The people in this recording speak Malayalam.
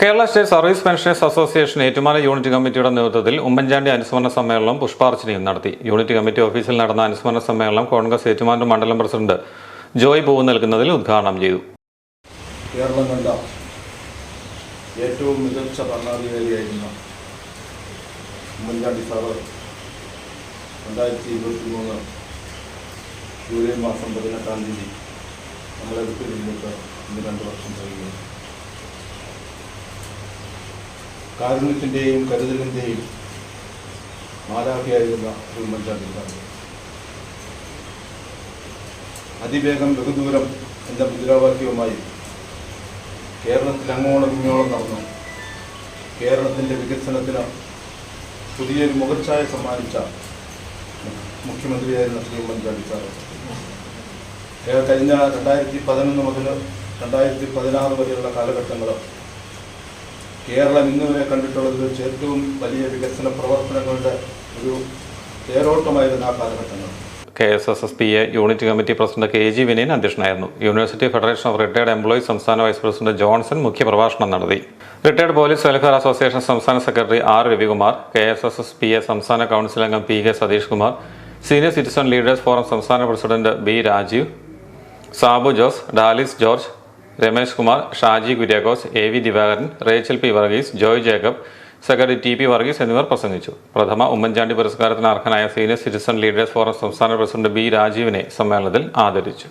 Kerala state service pensioners association Ettumala unit കമ്മിറ്റിയുടെ നേതൃത്വത്തിൽ ഉമ്മൻചാണ്ടി അനുസ്മരണ സമ്മേളനം പുഷ്പാർച്ചനയും നടത്തി. യൂണിറ്റ് കമ്മിറ്റി ഓഫീസിൽ നടന്ന അനുസ്മരണ സമ്മേളനം കോൺഗ്രസ് ഏറ്റുമാനൂർ മണ്ഡലം പ്രസിഡന്റ് ജോയ് പൂവ് നൽകുന്നതിൽ ഉദ്ഘാടനം ചെയ്തു. കേരളം കണ്ട ഏറ്റവും മികച്ച ഭരണാധികാരിയായിരുന്ന ഉമ്മൻചാണ്ടി സാറ് രണ്ടായിരത്തി ഇരുപത്തി മൂന്ന് ജൂലൈ മാസം പതിനെട്ടാം തീയതി നമ്മളെ വിട്ടുപിരിഞ്ഞിട്ട് ഇന്ന് രണ്ട് വർഷം കഴിയുന്നു കാരുണ്യത്തിന്റെയും കരുതലിന്റെയും മാതാവിയായിരുന്ന ഒരു ഉമ്മൻചാണ്ടി അതിവേഗം ബഹുദൂരം എന്ന മുദ്രാവാക്യവുമായി കേരളത്തിൽ അങ്ങോളം ഇങ്ങോളം നടന്നു. കേരളത്തിന്റെ വികസനത്തിന് പുതിയൊരു മുഖച്ഛായ സമ്മാനിച്ച മുഖ്യമന്ത്രിയായിരുന്ന ശ്രീ ഉമ്മൻചാണ്ടി സാറ്. കഴിഞ്ഞ രണ്ടായിരത്തി പതിനൊന്ന് മുതൽ രണ്ടായിരത്തി പതിനാറ് വരെയുള്ള കാലഘട്ടങ്ങൾ കേരളം ഇന്ന് വരെ കണ്ടിട്ടുള്ളത് വെച്ച് ഏറ്റവും വലിയ വികസന പ്രവർത്തനങ്ങളുടെ ഒരു തേരോട്ടമായിരുന്ന ആ കാലഘട്ടങ്ങൾ K S S S P A unit committee president K G Vinayan അധ്യക്ഷനായിരുന്നു. University federation of retired employees സംസ്ഥാന വൈസ് പ്രസിഡന്റ് ജോൺസൺ മുഖ്യപ്രഭാഷണം നടത്തി. റിട്ടയർഡ് പോലീസ് വെൽഫെയർ അസോസിയേഷൻ സംസ്ഥാന secretary R Ravikumar K S S S P A സംസ്ഥാന കൗൺസിൽ അംഗം P K Satheesh Kumar senior citizen leaders forum സംസ്ഥാന president B Rajeev Sabu Jose Dalis George Ramesh Kumar Shaji Kuriakose A V Divakaran Rachel P Varghese Joy Jacob secretary T P Varghese എന്നിവർ പ്രസംഗിച്ചു. പ്രഥമ ഉമ്മൻചാണ്ടി പുരസ്കാരത്തിന് അർഹനായ സീനിയർ സിറ്റിസൺ ലീഡേഴ്സ് ഫോറം സംസ്ഥാന പ്രസിഡന്റ് ബി രാജീവിനെ സമ്മേളനത്തിൽ ആദരിച്ചു.